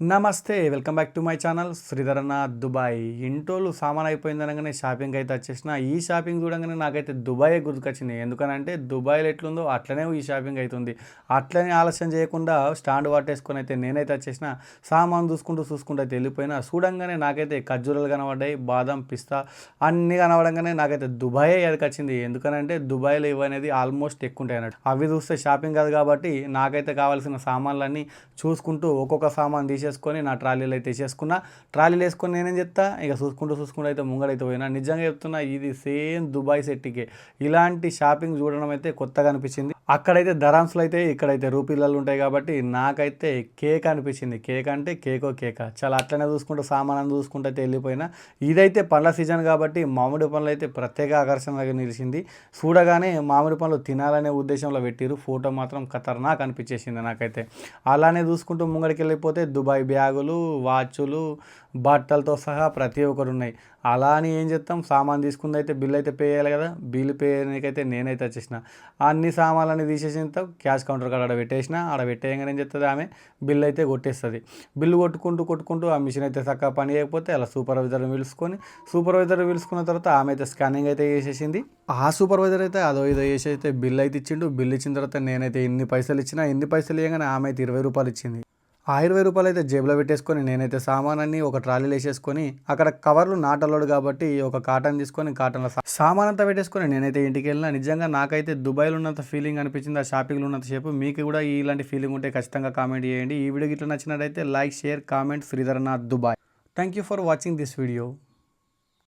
నమస్తే welcome back to my channel. శ్రీధరన్న Dubai. ఇంటోళ్ళు సామాన్ అయిపోయింది అనగానే షాపింగ్ అయితే వచ్చేసిన. ఈ షాపింగ్ చూడగానే నాకైతే దుబాయ్ గుర్తుకొచ్చింది ఎందుకనంటే దుబాయ్లో ఎట్లుందో అట్లనే ఈ షాపింగ్ అవుతుంది అట్లనే ఆలస్యం చేయకుండా స్టాండ్ పట్టేసుకొని అయితే నేనైతే వచ్చేసిన. సామాన్ చూసుకుంటూ చూసుకుంటూ అయితే వెళ్ళిపోయినా. చూడంగానే నాకైతే ఖర్జూరాలు కనబడ్డాయి బాదం పిస్తా అన్నీ కనబడంగానే నాకైతే దుబాయ్ ఎదకొచ్చింది ఎందుకనంటే దుబాయ్లో ఇవనేది ఆల్మోస్ట్ ఎక్కువ ఉంటాయి అన్నట్టు. అవి చూస్తే షాపింగ్ కాదు కాబట్టి నాకైతే కావాల్సిన సామాన్లన్నీ చూసుకుంటూ ఒక్కొక్క సామాన్ తీసేసుకొని నా ట్రాలీలో అయితే వేసేసుకున్నా. ట్రాలీలు వేసుకొని నేనేం చెప్తా ఇక చూసుకుంటూ చూసుకుంటూ అయితే ముంగడైతే పోయినా. నిజంగా చెప్తున్నా ఇది సేమ్ దుబాయ్ సెట్టికే. ఇలాంటి షాపింగ్ చూడడం అయితే కొత్తగా అనిపించింది. అక్కడైతే ధరాన్స్లు అయితే ఇక్కడైతే రూపీలలో ఉంటాయి కాబట్టి నాకైతే కేక్ అనిపించింది. కేక్ అంటే కేకో కేక. చాలా అట్లనే చూసుకుంటూ సామాన్ చూసుకుంటూ అయితే వెళ్ళిపోయినా. ఇదైతే పండ్ల సీజన్ కాబట్టి మామిడి పండ్లు అయితే ప్రత్యేక ఆకర్షణగా నిలిచింది. చూడగానే మామిడి పండ్లు తినాలనే ఉద్దేశంలో పెట్టిరు ఫోటో మాత్రం ఖతర్నాక్ అనిపించేసింది నాకైతే. అలానే చూసుకుంటూ ముంగడికి వెళ్ళిపోతే దుబాయ్ బ్యాగులు వాచ్లు బట్టలతో సహా ప్రతి ఒక్కరు ఉన్నాయి. అలా అని ఏం చేస్తాం? సామాన్ తీసుకుంది అయితే బిల్ అయితే పే చేయాలి కదా. బిల్ పే చేయడానికైతే నేనైతే వచ్చేసిన. అన్ని సామాన్లు అన్ని తీసేసిన తర్వాత క్యాష్ కౌంటర్ కాడ ఆడ పెట్టేసిన ఆడ పెట్టేయంగానే ఏం చెప్తుంది ఆమె? బిల్ అయితే కొట్టేస్తుంది. బిల్లు కొట్టుకుంటూ కొట్టుకుంటూ ఆ మిషన్ అయితే చక్కగా పని చేయకపోతే అలా సూపర్వైజర్ని పిలుచుకొని సూపర్వైజర్ పిలుచుకున్న తర్వాత ఆమె అయితే స్కానింగ్ అయితే చేసేసింది. ఆ సూపర్వైజర్ అయితే అదో ఇదో చేసి అయితే బిల్ అయితే ఇచ్చిండు. బిల్ ఇచ్చిన తర్వాత నేనైతే ఇన్ని పైసలు ఇచ్చినా ఎన్ని పైసలు ఇవ్వగానే ఆమె అయితే ఇరవై రూపాయలు ఇచ్చింది. ఆ ఇరవై రూపాయలు అయితే జేబులో పెట్టేసుకొని నేనైతే సామానాన్ని ఒక ట్రాలీలో వేసేసుకొని అక్కడ కవర్లు నాటలోడు కాబట్టి ఒక కాటన్ తీసుకొని కాటన్లో సామాన్ అంతా పెట్టేసుకొని నేనైతే ఇంటికి వెళ్ళినా. నిజంగా నాకైతే దుబాయ్లో ఉన్నంత ఫీలింగ్ అనిపించింది ఆ షాపింగ్లో ఉన్నంత సేపు. మీకు కూడా ఇలాంటి ఫీలింగ్ ఉంటే ఖచ్చితంగా కామెంట్ చేయండి. ఈ వీడియో ఇట్లా నచ్చినట్టయితే like share comment Sridharnath Dubai. Thank you for watching this video